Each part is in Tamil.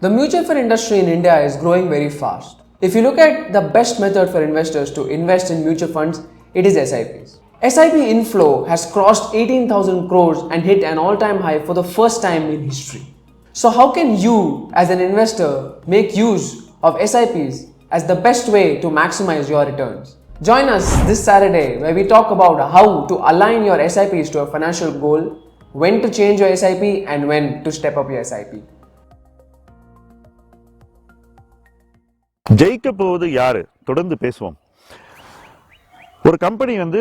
The mutual fund industry in India is growing very fast. If you look at the best method for investors to invest in mutual funds, it is SIPs. SIP inflow has crossed 18,000 crores and hit an all time high for the first time in history. So, how can you, as an investor, make use of SIPs as the best way to maximize your returns? Join us this Saturday where we talk about how to align your SIPs to a financial goal, when to change your SIP, and when to step up your SIP. ஜெயிக்க போவது யாரு? தொடர்ந்து பேசுவோம். ஒரு கம்பெனி வந்து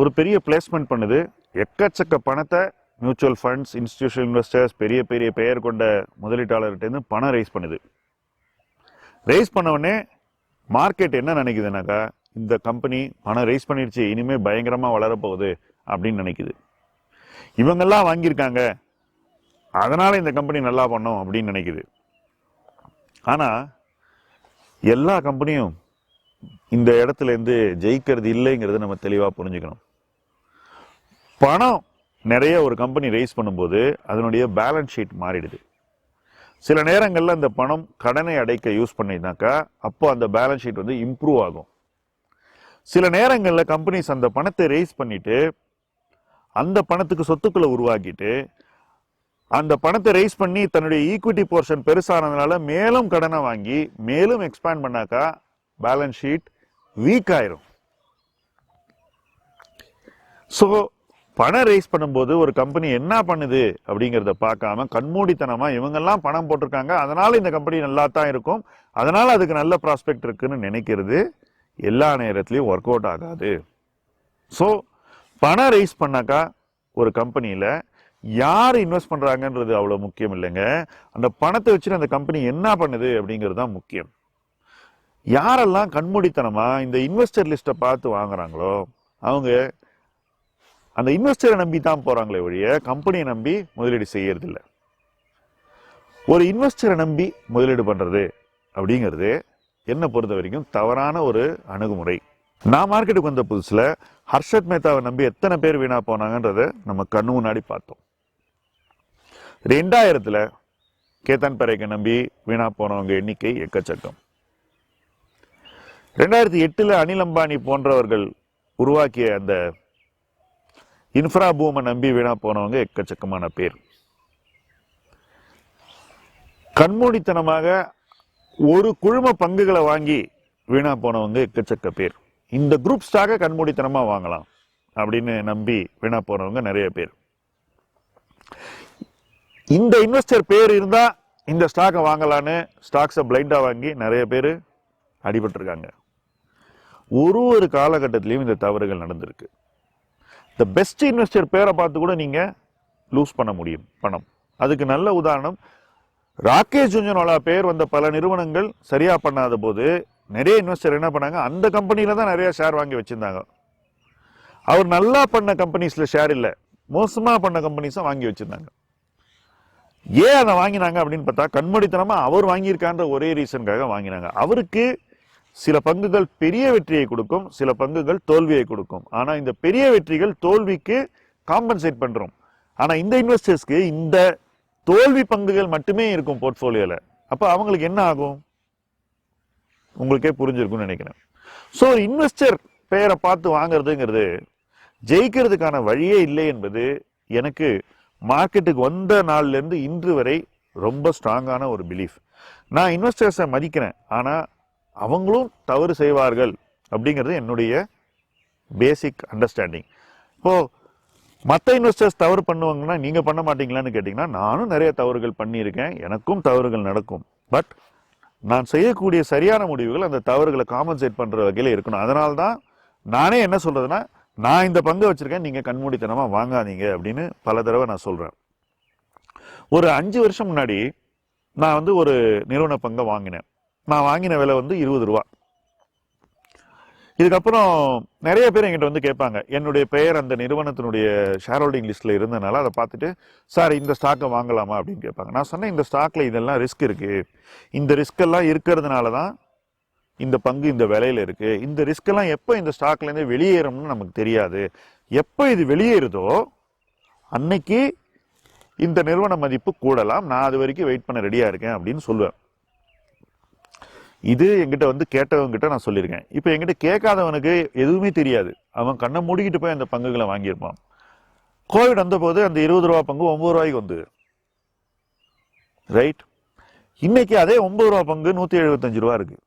ஒரு பெரிய பிளேஸ்மெண்ட் பண்ணுது. எக்கச்சக்க பணத்தை மியூச்சுவல் ஃபண்ட்ஸ் இன்ஸ்டிடியூஷனல் இன்வெஸ்டர்ஸ் பெரிய பெரிய பெயர் கொண்ட முதலீட்டாளர்கிட்டேருந்து பணம் ரைஸ் பண்ணுது. ரைஸ் பண்ணவுடனே மார்க்கெட் என்ன நினைக்குதுனாக்கா இந்த கம்பெனி பணம் ரைஸ் பண்ணிடுச்சு இனிமே பயங்கரமாக வளரப்போகுது அப்படின்னு நினைக்குது. இவங்கெல்லாம் வாங்கியிருக்காங்க. அதனால் இந்த கம்பெனி நல்லா பண்ணும் அப்படின்னு நினைக்குது. ஆனால் எல்லா கம்பெனியும் இந்த இடத்துல இருந்து ஜெயிக்கிறது இல்லைங்கிறத நம்ம தெளிவாக புரிஞ்சுக்கணும். பணம் நிறைய ஒரு கம்பெனி ரைஸ் பண்ணும்போது அதனுடைய பேலன்ஸ் ஷீட் மாறிடுது. சில நேரங்களில் அந்த பணம் கடனை அடைக்க யூஸ் பண்ணினாக்கா அப்போ அந்த பேலன்ஸ் ஷீட் வந்து இம்ப்ரூவ் ஆகும். சில நேரங்களில் கம்பெனிஸ் அந்த பணத்தை ரைஸ் பண்ணிவிட்டு அந்த பணத்துக்கு சொத்துக்களை உருவாக்கிட்டு அந்த பணத்தை ரைஸ் பண்ணி தன்னுடைய ஈக்விட்டி போர்ஷன் பெருசானதுனால மேலும் கடனை வாங்கி மேலும் எக்ஸ்பேண்ட் பண்ணாக்கா பேலன்ஸ் ஷீட் வீக் ஆயிரும். ஸோ பணம் ரைஸ் பண்ணும்போது ஒரு கம்பெனி என்ன பண்ணுது அப்படிங்கிறத பார்க்காம கண்மூடித்தனமாக இவங்கெல்லாம் பணம் போட்டிருக்காங்க. அதனால இந்த கம்பெனி நல்லா தான் இருக்கும். அதனால அதுக்கு நல்ல ப்ராஸ்பெக்ட் இருக்குன்னு நினைக்கிறது எல்லா நேரத்துலையும் ஒர்க் அவுட் ஆகாது. ஸோ பணம் ரைஸ் பண்ணாக்கா ஒரு கம்பெனியில் யார் இன்வெஸ்ட் பண்ணுறாங்கன்றது அவ்வளோ முக்கியம் இல்லைங்க. அந்த பணத்தை வச்சுட்டு அந்த கம்பெனி என்ன பண்ணுது அப்படிங்கிறது தான் முக்கியம். யாரெல்லாம் கண்மூடித்தனமாக இந்த இன்வெஸ்டர் லிஸ்ட்டை பார்த்து வாங்குறாங்களோ அவங்க அந்த இன்வெஸ்டரை நம்பி தான் போகிறாங்களே ஒழிய கம்பெனியை நம்பி முதலீடு செய்யறதில்ல. ஒரு இன்வெஸ்டரை நம்பி முதலீடு பண்ணுறது அப்படிங்கிறது என்னை பொறுத்த வரைக்கும் தவறான ஒரு அணுகுமுறை. நான் மார்க்கெட்டுக்கு வந்த புதுசில் ஹர்ஷத் மேத்தாவை நம்பி எத்தனை பேர் வீணாக போனாங்கன்றதை நம்ம கண்ணு முன்னாடி பார்த்தோம். ரெண்டாயிரத்தில் கேத்தான் பரேக்கை நம்பி வீணா போனவங்க எண்ணிக்கை எக்கச்சக்கம். ரெண்டாயிரத்தி எட்டில் அனில் அம்பானி போன்றவர்கள் உருவாக்கிய அந்த இன்ஃப்ரா பூமை நம்பி வீணா போனவங்க எக்கச்சக்கமான பேர். கண்மூடித்தனமாக ஒரு குழும பங்குகளை வாங்கி வீணா போனவங்க எக்கச்சக்க பேர். இந்த குரூப் ஸ்டாக வாங்கலாம் அப்படின்னு நம்பி வீணா போனவங்க நிறைய பேர். இந்த இன்வெஸ்டர் பேர் இருந்தா இந்த ஸ்டாக்கை வாங்கலான்னு ஸ்டாக்ஸை பிளைண்டாக வாங்கி நிறைய பேர் அடிபட்டிருக்காங்க. ஒரு ஒரு காலகட்டத்திலையும் இந்த தவறுகள் நடந்திருக்கு. த பெஸ்ட் இன்வெஸ்டர் பேரை பார்த்து கூட நீங்கள் லூஸ் பண்ண முடியும் பணம். அதுக்கு நல்ல உதாரணம் ராகேஷ் ஜுஞ்சனோலா பேர் வந்த பல நிறுவனங்கள் சரியா பண்ணாத போது நிறைய இன்வெஸ்டர் என்ன பண்ணாங்க அந்த கம்பெனியில் தான் நிறைய ஷேர் வாங்கி வச்சுருந்தாங்க. அவர் நல்லா பண்ண கம்பெனிஸில் ஷேர் இல்லை மோசமாக பண்ண கம்பெனிஸும் வாங்கி வச்சுருந்தாங்க. ஏன் அதை வாங்கினாங்க அப்படின்னு பார்த்தா கண்மடித்தனமாக அவர் வாங்கியிருக்கான்ற ஒரே ரீசனுக்காக வாங்கினாங்க. அவருக்கு சில பங்குகள் பெரிய வெற்றியை கொடுக்கும் சில பங்குகள் தோல்வியை கொடுக்கும். ஆனால் இந்த பெரிய வெற்றிகள் தோல்விக்கு காம்பன்சேட் பண்ணுறோம் ஆனால் இந்த இன்வெஸ்டர்ஸ்க்கு இந்த தோல்வி பங்குகள் மட்டுமே இருக்கும் போர்ட்ஃபோலியோவில் அப்போ அவங்களுக்கு என்ன ஆகும்? உங்களுக்கே புரிஞ்சிருக்கும்னு நினைக்கிறேன். ஸோ இன்வெஸ்டர் பெயரை பார்த்து வாங்குறதுங்கிறது ஜெயிக்கிறதுக்கான வழியே இல்லை என்பது எனக்கு மார்க்கெட்டுக்கு வந்த நாள்லேருந்து இன்று வரை ரொம்ப ஸ்ட்ராங்கான ஒரு பிலீஃப் நான் இன்வெஸ்டர்ஸை மதிக்கிறேன். ஆனால் அவங்களும் தவறு செய்வார்கள் அப்படிங்கிறது என்னுடைய பேசிக் அண்டர்ஸ்டாண்டிங் இப்போது மற்ற இன்வெஸ்டர்ஸ் தவறு பண்ணுவாங்கன்னா நீங்கள் பண்ண மாட்டீங்களான்னு கேட்டிங்கன்னா நானும் நிறைய தவறுகள் பண்ணியிருக்கேன். எனக்கும் தவறுகள் நடக்கும். பட் நான் செய்யக்கூடிய சரியான முடிவுகள் அந்த தவறுகளை காம்பன்சேட் பண்ணுற வகையில் இருக்கணும். அதனால தான் நானே என்ன சொல்கிறதுனா நான் இந்த பங்கு வச்சுருக்கேன் நீங்கள் கண்மூடித்தனமாக வாங்காதீங்க அப்படின்னு பல தடவை நான் சொல்கிறேன் ஒரு அஞ்சு வருஷம் முன்னாடி நான் வந்து ஒரு நிறுவன பங்கை வாங்கினேன். நான் வாங்கின விலை வந்து இருபது ரூபா. இதுக்கப்புறம் நிறைய பேர் என்கிட்ட வந்து கேட்பாங்க என்னுடைய பெயர் அந்த நிறுவனத்தினுடைய ஷேர் ஹோல்டிங் லிஸ்ட்டில் இருந்ததுனால அதை பார்த்துட்டு சார் இந்த ஸ்டாக்கை வாங்கலாமா? அப்படின்னு கேட்பாங்க. நான் சொன்னேன் இந்த ஸ்டாக்கில் இதெல்லாம் ரிஸ்க் இருக்குது இந்த ரிஸ்க் எல்லாம் இருக்கிறதுனால தான் இந்த பங்கு இந்த விலையில இருக்கு. இந்த ரிஸ்க் எல்லாம் எப்போ இந்த ஸ்டாக்ல இருந்து வெளியேறும்னு நமக்கு தெரியாது. எப்போ இது வெளியேறுதோ அன்னைக்கு இந்த நிறுவன மதிப்பு கூடலாம். நான் அது வரைக்கும் வெயிட் பண்ண ரெடியா இருக்கேன் அப்படின்னு சொல்லுவேன். இது என்கிட்ட வந்து கேட்டவங்க கிட்ட நான் சொல்லியிருக்கேன். இப்போ என்கிட்ட கேட்காதவனுக்கு எதுவுமே தெரியாது. அவன் கண்ணை மூடிக்கிட்டு போய் அந்த பங்குகளை வாங்கியிருப்பான். கோவிட் வந்தபோது அந்த இருபது ரூபா பங்கு ஒன்பது ரூபாய்க்கு வந்தது. ரைட் இன்னைக்கு அதே ஒன்பது ரூபா பங்கு நூற்றி எழுபத்தஞ்சு ரூபா இருக்குது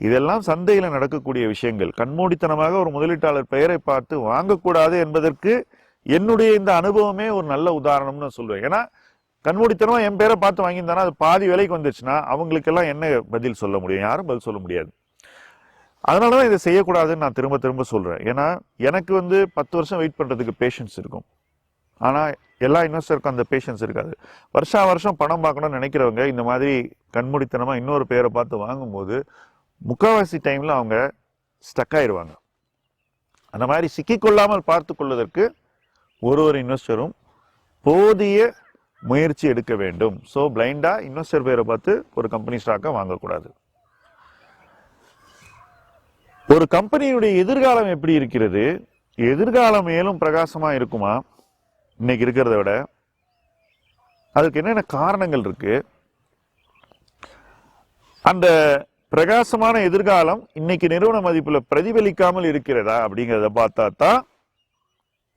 இதெல்லாம் சந்தையில் நடக்கக்கூடிய விஷயங்கள். கண்மூடித்தனமாக ஒரு முதலீட்டாளர் பெயரை பார்த்து வாங்கக்கூடாது என்பதற்கு என்னுடைய இந்த அனுபவமே ஒரு நல்ல உதாரணம்னு நான் சொல்லுவேன் ஏன்னா கண்மூடித்தனமா என் பேரை பார்த்து வாங்கியிருந்தானா அது பாதி விலைக்கு வந்துச்சுன்னா அவங்களுக்கெல்லாம் என்ன பதில் சொல்ல முடியும்? யாரும் பதில் சொல்ல முடியாது. அதனால தான் இதை செய்யக்கூடாதுன்னு நான் திரும்ப திரும்ப சொல்றேன். ஏன்னா எனக்கு வந்து பத்து வருஷம் வெயிட் பண்றதுக்கு பேஷன்ஸ் இருக்கும். ஆனால் எல்லா இன்வெஸ்டருக்கும் அந்த பேஷன்ஸ் இருக்காது. வருஷா வருஷம் பணம் பார்க்கணும்னு நினைக்கிறவங்க இந்த மாதிரி கண்மூடித்தனமாக இன்னொரு பேரை பார்த்து வாங்கும்போது முக்கால்வாசி டைமில் அவங்க ஸ்டக் ஆயிடுவாங்க அந்த மாதிரி சிக்கிக்கொள்ளாமல் பார்த்து கொள்வதற்கு ஒரு ஒரு இன்வெஸ்டரும் போதிய முயற்சி எடுக்க வேண்டும். ஸோ பிளைண்டாக இன்வெஸ்டர் பேரை பார்த்து ஒரு கம்பெனி ஸ்டாக்கை வாங்கக்கூடாது. ஒரு கம்பெனியுடைய எதிர்காலம் எப்படி இருக்கிறது? எதிர்காலம் மேலும் பிரகாசமாக இருக்குமா? இன்னைக்கு இருக்கிறத விட அதுக்கு என்னென்ன காரணங்கள் இருக்குது அந்த பிரகாசமான எதிர்காலம் இன்னைக்கு நிறுவன மதிப்புல பிரதிபலிக்காமல் இருக்கிறதா அப்படிங்கிறத பார்த்தா தான்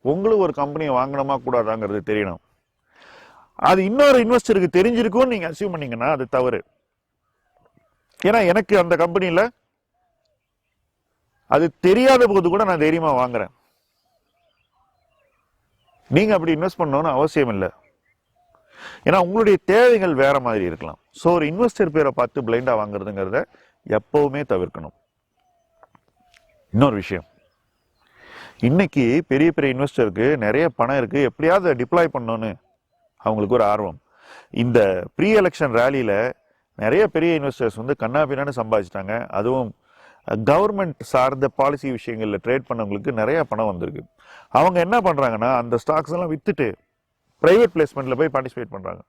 உங்களுக்கு ஒரு கம்பெனியை வாங்கணுமா கூடாதாங்கிறது தெரியணும். அது இன்னொரு இன்வெஸ்டருக்கு தெரிஞ்சிருக்கும்னு நீங்க அசீவ் பண்ணீங்கன்னா அது தவறு. ஏன்னா எனக்கு அந்த கம்பெனியில அது தெரியாத போது கூட நான் தைரியமா வாங்குறேன். நீங்க அப்படி இன்வெஸ்ட் பண்ணணும்னு அவசியம் இல்லை. ஏன்னா உங்களுடைய தேவைகள் வேற மாதிரி இருக்கலாம். ஸோ ஒரு இன்வெஸ்டர் பேரை பார்த்து பிளைண்டா வாங்குறதுங்கிறத எப்பவுமே தவிர்க்கணும். இன்னொரு விஷயம். இன்னைக்கு பெரிய பெரிய இன்வெஸ்டருக்கு நிறைய பணம் இருக்கு. எப்படியாவது டிப்ளாய் பண்ணணும்னு அவங்களுக்கு ஒரு ஆர்வம். இந்த ப்ரீ எலெக்ஷன் ரேலியில நிறைய பெரிய இன்வெஸ்டர்ஸ் வந்து கண்ணாபின்னான்னு சம்பாதிச்சிட்டாங்க. அதுவும் கவர்மெண்ட் சார்ந்த பாலிசி விஷயங்களில் ட்ரேட் பண்ணவங்களுக்கு நிறைய பணம் வந்திருக்கு. அவங்க என்ன பண்றாங்கன்னா அந்த ஸ்டாக்ஸ் எல்லாம் வித்துட்டு பிரைவேட் பிளேஸ்மெண்ட்ல போய் பார்ட்டிசிபேட் பண்றாங்க.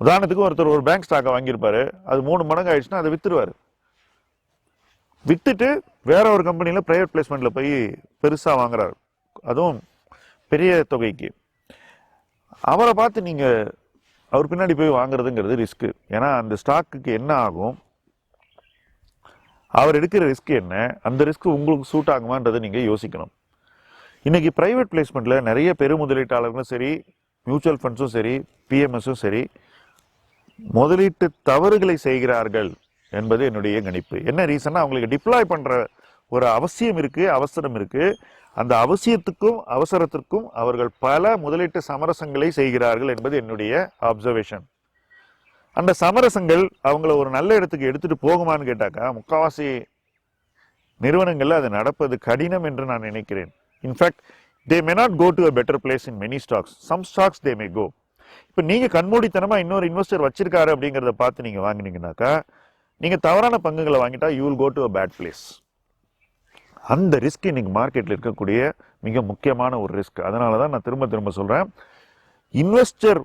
உதாரணத்துக்கு ஒருத்தர் ஒரு பேங்க் ஸ்டாக்கை வாங்கியிருப்பாரு. அது மூணு மடங்கு ஆயிடுச்சுன்னா அதை வித்துருவாரு. வித்துட்டு வேற ஒரு கம்பெனியில் ப்ரைவேட் பிளேஸ்மெண்ட்டில் போய் பெருசாக வாங்குறாரு. அதுவும் பெரிய தொகைக்கு. அவரை பார்த்து நீங்கள் அவர் பின்னாடி போய் வாங்குறதுங்கிறது ரிஸ்க்கு ஏன்னா அந்த ஸ்டாக்குக்கு என்ன ஆகும்? அவர் எடுக்கிற ரிஸ்க் என்ன? அந்த ரிஸ்க் உங்களுக்கு சூட் ஆகுமான்றதை நீங்கள் யோசிக்கணும். இன்றைக்கி ப்ரைவேட் பிளேஸ்மெண்ட்டில் நிறைய பெரு முதலீட்டாளர்களும் சரி மியூச்சுவல் ஃபண்ட்ஸும் சரி பிஎம்எஸும் சரி முதலீட்டு தவறுகளை செய்கிறார்கள் என்பது என்னுடைய கணிப்பு. என்ன ரீசன்னா அவங்களுக்கு டிப்ளாய் பண்ற ஒரு அவசியம் இருக்கு அவசரம் இருக்கு. அந்த அவசியத்துக்கும் அவசரத்திற்கும் அவர்கள் பல முதலீட்டு சமரசங்களை செய்கிறார்கள் என்பது என்னுடைய அப்சர்வேஷன் அந்த சமரசங்கள் அவங்கள ஒரு நல்ல இடத்துக்கு எடுத்துட்டு போகுமான்னு கேட்டாக்கா முக்காவாசி நிறுவனங்களில் அது நடப்பது கடினம் என்று நான் நினைக்கிறேன். In fact they may not go to a better place in many stocks some stocks they may go இப்போ நீங்கள் கண்மூடித்தனமாக இன்னொரு இன்வெஸ்டர் வச்சிருக்காரு அப்படிங்கிறத பார்த்து நீங்கள் வாங்குனீங்கன்னாக்கா நீங்கள் தவறான பங்குகளை வாங்கிட்டா you will go to a bad place அந்த ரிஸ்க் இன்னைக்கு மார்க்கெட்டில் இருக்கக்கூடிய மிக முக்கியமான ஒரு ரிஸ்க் அதனால தான் நான் திரும்ப திரும்ப சொல்கிறேன் இன்வெஸ்டர்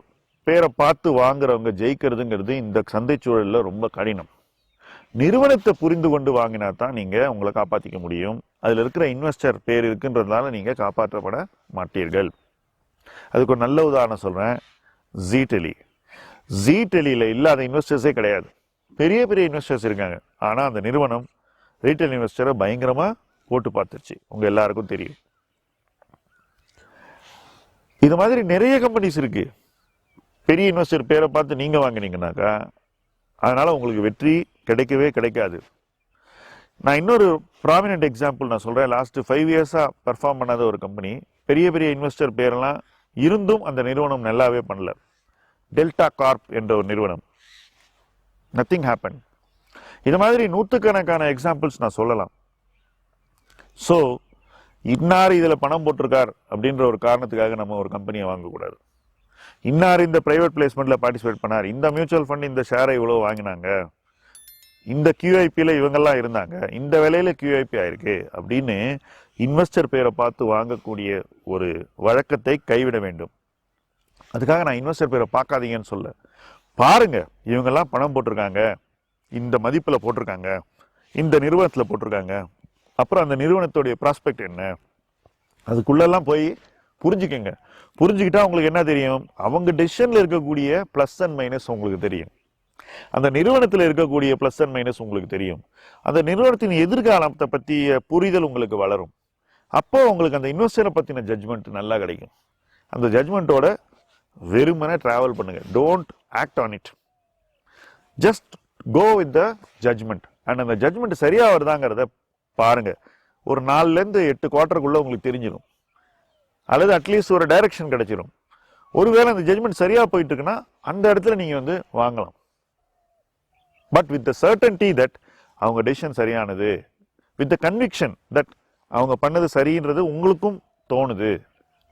பேரை பார்த்து வாங்குறவங்க ஜெயிக்கிறதுங்கிறது இந்த சந்தை சூழலில் ரொம்ப கடினம். நிறுவனத்தை புரிந்து கொண்டு வாங்கினா தான் நீங்கள் உங்களை காப்பாற்றிக்க முடியும். அதில் இருக்கிற இன்வெஸ்டர் பேர் இருக்குன்றதுனால நீங்கள் காப்பாற்றப்பட மாட்டீர்கள். அதுக்கு ஒரு நல்ல உதாரணம் சொல்கிறேன் ஜீ டெலி ஜீ டெலியில் இல்லாத இன்வெஸ்டர்ஸே கிடையாது. பெரிய பெரிய இன்வெஸ்டர்ஸ் இருக்காங்க. ஆனால் அந்த நிறுவனம் ரீட்டைல் இன்வெஸ்டரை பயங்கரமாக போட்டு பார்த்துருச்சு. உங்கள் எல்லாருக்கும் தெரியும். இது மாதிரி நிறைய கம்பெனிஸ் இருக்குது பெரிய இன்வெஸ்டர் பேரை பார்த்து நீங்கள் வாங்கினீங்கன்னாக்கா அதனால் உங்களுக்கு வெற்றி கிடைக்கவே கிடைக்காது. நான் இன்னொரு ப்ராமினென்ட் எக்ஸாம்பிள் நான் சொல்கிறேன் லாஸ்ட்டு ஃபைவ் இயர்ஸாக பர்ஃபார்ம் பண்ணாத ஒரு கம்பெனி பெரிய பெரிய இன்வெஸ்டர் பேரெல்லாம் இருந்தும் அந்த நிறுவனம் நல்லாவே பண்ணல. டெல்டா கார்ப் என்ற ஒரு நிறுவனம். நத்திங் ஹேப்பன் இது மாதிரி நூற்றுக்கணக்கான எக்ஸாம்பிள்ஸ் நான் சொல்லலாம். ஸோ இன்னார் இதில் பணம் போட்டிருக்கார் அப்படின்ற ஒரு காரணத்துக்காக நம்ம ஒரு கம்பெனியை வாங்கக்கூடாது. இன்னார் இந்த பிரைவேட் பிளேஸ்மெண்ட்ல பார்ட்டிசிபேட் பண்ணார். இந்த மியூச்சுவல் ஃபண்ட் இந்த ஷேரை இவ்வளோ வாங்கினாங்க. இந்த கியூஐபியில் இவங்கெல்லாம் இருந்தாங்க. இந்த விலையில கியூஐபி ஆயிருக்கு அப்படின்னு இன்வெஸ்டர் பேரை பார்த்து வாங்கக்கூடிய ஒரு வழக்கத்தை கைவிட வேண்டும். அதுக்காக நான் இன்வெஸ்டர் பேரை பார்க்காதீங்கன்னு சொல்ல. பாருங்க இவங்கெல்லாம் பணம் போட்டிருக்காங்க. இந்த மதிப்பில் போட்டிருக்காங்க. இந்த நிறுவனத்தில் போட்டிருக்காங்க. அப்புறம் அந்த நிறுவனத்துடைய ப்ராஸ்பெக்ட் என்ன? அதுக்குள்ளெல்லாம் போய் புரிஞ்சுக்கங்க. புரிஞ்சுக்கிட்டா உங்களுக்கு என்ன தெரியும்? அவங்க டெசிஷன்ல இருக்கக்கூடிய ப்ளஸ் அண்ட் மைனஸ் உங்களுக்கு தெரியும். அந்த நிறுவனத்தில் இருக்கக்கூடிய ப்ளஸ் அண்ட் மைனஸ் உங்களுக்கு தெரியும். அந்த நிறுவனத்தின் எதிர்காலத்தை பற்றிய புரிதல் உங்களுக்கு வளரும். அப்போ உங்களுக்கு அந்த இன்வெஸ்டரை பற்றின ஜட்ஜ்மெண்ட் நல்லா கிடைக்கும். அந்த ஜட்ஜ்மெண்ட்டோட வெறுமனே ட்ராவல் பண்ணுங்கள் don't act on it just go with the judgement and அந்த ஜட்ஜ்மெண்ட் சரியாக வருதாங்கிறத பாருங்கள் ஒரு நாலுலேருந்து எட்டு குவார்டருக்குள்ளே உங்களுக்கு தெரிஞ்சிடும் அல்லது அட்லீஸ்ட் ஒரு டைரக்ஷன் கிடச்சிரும். ஒருவேளை அந்த ஜட்ஜ்மெண்ட் சரியாக போயிட்டுருக்குன்னா அந்த இடத்துல நீங்கள் வந்து வாங்கலாம். But with the certainty that அவங்க டெசிஷன் சரியானது வித் த கன்விக்ஷன் தட் அவங்க பண்ணது சரின்றது உங்களுக்கும் தோணுது.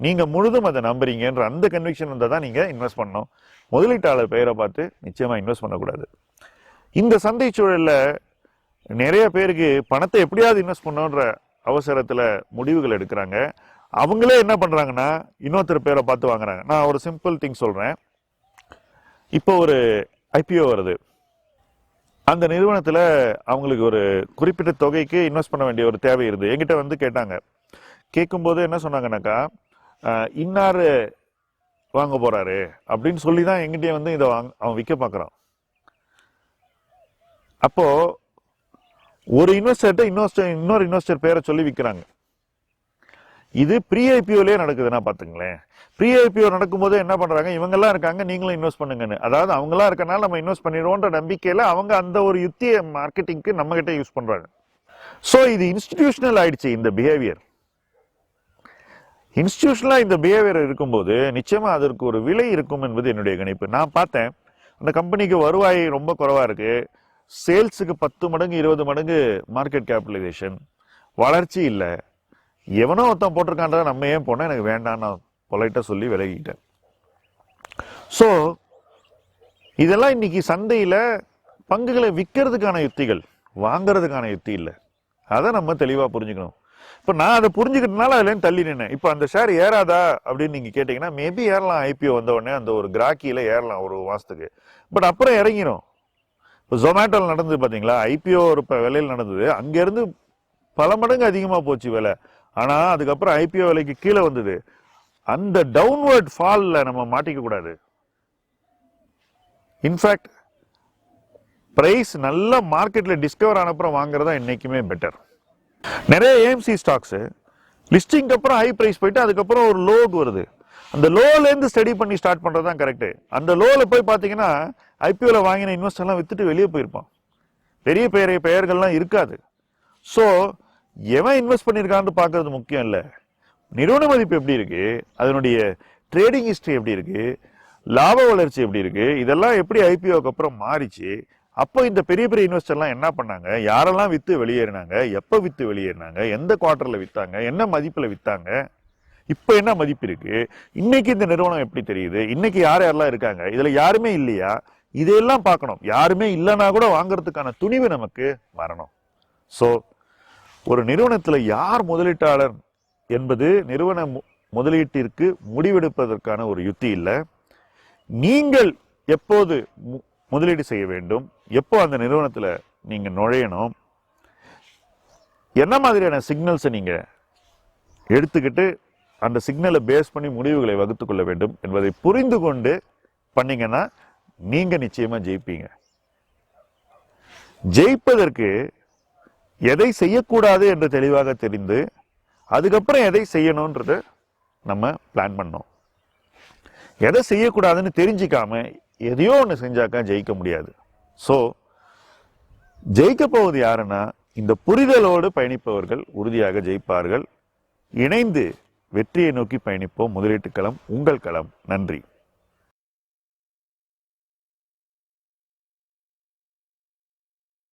நீங்கள் முழுதும் அதை நம்புறீங்கன்ற அந்த கன்விக்ஷன் இருந்தால் தான் நீங்கள் இன்வெஸ்ட் பண்ணணும். முதலீட்டாளர் பெயரை பார்த்து நிச்சயமாக இன்வெஸ்ட் பண்ணக்கூடாது. இந்த சந்தை சூழலில் நிறைய பேருக்கு பணத்தை எப்படியாவது இன்வெஸ்ட் பண்ணணுன்ற அவசரத்தில் முடிவுகள் எடுக்கிறாங்க. அவங்களே என்ன பண்ணுறாங்கன்னா இன்னொருத்தர் பேரை பார்த்து வாங்குறாங்க. நான் ஒரு சிம்பிள் திங் சொல்கிறேன் இப்போ ஒரு ஐபிஓ வருது. அந்த நிறுவனத்தில் அவங்களுக்கு ஒரு குறிப்பிட்ட தொகைக்கு இன்வெஸ்ட் பண்ண வேண்டிய ஒரு தேவை இருந்தது. என்கிட்ட வந்து கேட்டாங்க. கேட்கும்போது என்ன சொன்னாங்கன்னாக்கா இன்னார் வாங்க போகிறாரு அப்படின்னு சொல்லி தான் எங்கிட்டே வந்து இதை வாங்க அவன் விற்க பார்க்குறான் அப்போது ஒரு இன்வெஸ்டர்கிட்ட இன்வெஸ்டர் இன்னொரு இன்வெஸ்டர் பேரை சொல்லி விற்கிறாங்க இது ப்ரீ ஐபிஓலேயே நடக்குதுன்னா பார்த்துங்களேன். ப்ரீ ஐபிஓ நடக்கும்போது என்ன பண்ணுறாங்க இவங்கெல்லாம் இருக்காங்க நீங்களும் இன்வெஸ்ட் பண்ணுங்கன்னு. அதாவது அவங்களாம் இருக்கனால நம்ம இன்வெஸ்ட் பண்ணிடுவோன்ற நம்பிக்கையில் அவங்க அந்த ஒரு யுத்திய மார்க்கெட்டிங்க்கு நம்மகிட்ட யூஸ் பண்ணுறாங்க ஸோ இது இன்ஸ்டிடியூஷனல் ஆயிடுச்சு இந்த பிஹேவியர் இன்ஸ்டிடியூஷனலாக இந்த பிஹேவியர் இருக்கும்போது நிச்சயமாக அதற்கு ஒரு விலை இருக்கும் என்பது என்னுடைய கணிப்பு. நான் பார்த்தேன் அந்த கம்பெனிக்கு வருவாய் ரொம்ப குறவாக இருக்குது சேல்ஸுக்கு பத்து மடங்கு இருபது மடங்கு மார்க்கெட் கேபிட்டலைசேஷன் வளர்ச்சி இல்லை. எவனோ ஒருத்தன் போட்டிருக்கான்றா நம்ம ஏன் போனால் எனக்கு வேண்டாம் நான் பொலைட்டாக சொல்லி விலகிக்கிட்டேன். ஸோ இதெல்லாம் இன்னைக்கு சந்தையில் பங்குகளை விற்கிறதுக்கான யுத்திகள் வாங்குறதுக்கான யுத்தி இல்லை. அதை நம்ம தெளிவாக புரிஞ்சுக்கணும். இப்போ நான் அதை புரிஞ்சுக்கிட்டனால அதுலேருந்து தள்ளி நின்னேன். இப்போ அந்த ஷேர் ஏறாதா அப்படின்னு நீங்கள் கேட்டிங்கன்னா மேபி ஏறலாம். ஐபிஓ வந்த உடனே அந்த ஒரு கிராக்கியில் ஏறலாம் ஒரு மாதத்துக்கு பட் அப்புறம் இறங்கிடும் இப்போ ஜொமேட்டோவில் நடந்தது பார்த்தீங்களா ஐபிஓ ஒரு இப்போ விலையில் நடந்தது. அங்கேருந்து பல மடங்கு அதிகமாக போச்சு விலை. ஆனால் அதுக்கப்புறம் ஐபிஓ விலைக்கு கீழே வந்தது. அந்த டவுன்வர்ட் ஃபாலில் நம்ம மாட்டிக்க கூடாது. இன்ஃபேக்ட் ப்ரைஸ் நல்ல மார்க்கெட்டில் டிஸ்கவர் ஆனப்புறம் வாங்குறதா என்றைக்குமே பெட்டர் நிறைய ஏஎம்சி ஸ்டாக்ஸு லிஸ்டிங்க்கு அப்புறம் ஹை ப்ரைஸ் போயிட்டு அதுக்கப்புறம் ஒரு லோக்கு வருது. அந்த லோலேருந்து ஸ்டடி பண்ணி ஸ்டார்ட் பண்ணுறது தான் கரெக்டு அந்த லோவில் போய் பார்த்தீங்கன்னா ஐபிஓவில் வாங்கின இன்வெஸ்ட் எல்லாம் வித்துட்டு வெளியே போயிருப்பான். பெரிய பெரிய பெயர்கள்லாம் இருக்காது. ஸோ எவன் இன்வெஸ்ட் பண்ணியிருக்கான்னு பார்க்கறது முக்கியம் இல்லை. நிறுவன மதிப்பு எப்படி இருக்கு? அதனுடைய ட்ரேடிங் ஹிஸ்ட்ரி எப்படி இருக்கு? லாப வளர்ச்சி எப்படி இருக்கு? இதெல்லாம் எப்படி ஐபிஓக்கு அப்புறம் மாறிச்சு? அப்போ இந்த பெரிய பெரிய இன்வெஸ்டர்லாம் என்ன பண்ணாங்க? யாரெல்லாம் வித்து வெளியேறினாங்க? எப்போ வித்து வெளியேறினாங்க? எந்த குவார்ட்டர்ல வித்தாங்க? என்ன மதிப்புல வித்தாங்க? இப்போ என்ன மதிப்பு இருக்கு? இன்னைக்கு இந்த நிறுவனம் எப்படி தெரியுது? இன்னைக்கு யார் யாரெல்லாம் இருக்காங்க? இதுல யாருமே இல்லையா? இதையெல்லாம் பார்க்கணும். யாருமே இல்லைன்னா கூட வாங்குறதுக்கான துணிவு நமக்கு வரணும். ஸோ ஒரு நிறுவனத்தில் யார் முதலீட்டாளர் என்பது நிறுவன மு- முதலீட்டிற்கு முடிவெடுப்பதற்கான ஒரு யுத்தி இல்லை. நீங்கள் எப்போது மு- முதலீடு செய்ய வேண்டும்? எப்போ அந்த நிறுவனத்தில் நீங்கள் நுழையணும்? என்ன மாதிரியான சிக்னல்ஸை நீங்கள் எடுத்துக்கிட்டு அந்த சிக்னலை பேஸ் பண்ணி முடிவுகளை வகுத்து கொள்ள வேண்டும் என்பதை புரிந்து கொண்டு பண்ணிங்கன்னா நீங்கள் நிச்சயமாக ஜெயிப்பீங்க. ஜெயிப்பதற்கு எதை செய்யக்கூடாது என்று தெளிவாக தெரிந்து அதுக்கப்புறம் எதை செய்யணும்ன்றத நம்ம பிளான் பண்ணோம். எதை செய்யக்கூடாதுன்னு தெரிஞ்சிக்காம எதையோ ஒன்று செஞ்சாக்கா ஜெயிக்க முடியாது. ஸோ ஜெயிக்க போவது யாருன்னா இந்த புரிதலோடு பயணிப்பவர்கள் உறுதியாக ஜெயிப்பார்கள். இணைந்து வெற்றியை நோக்கி பயணிப்போம். முதலீட்டு களம் உங்கள் களம். நன்றி.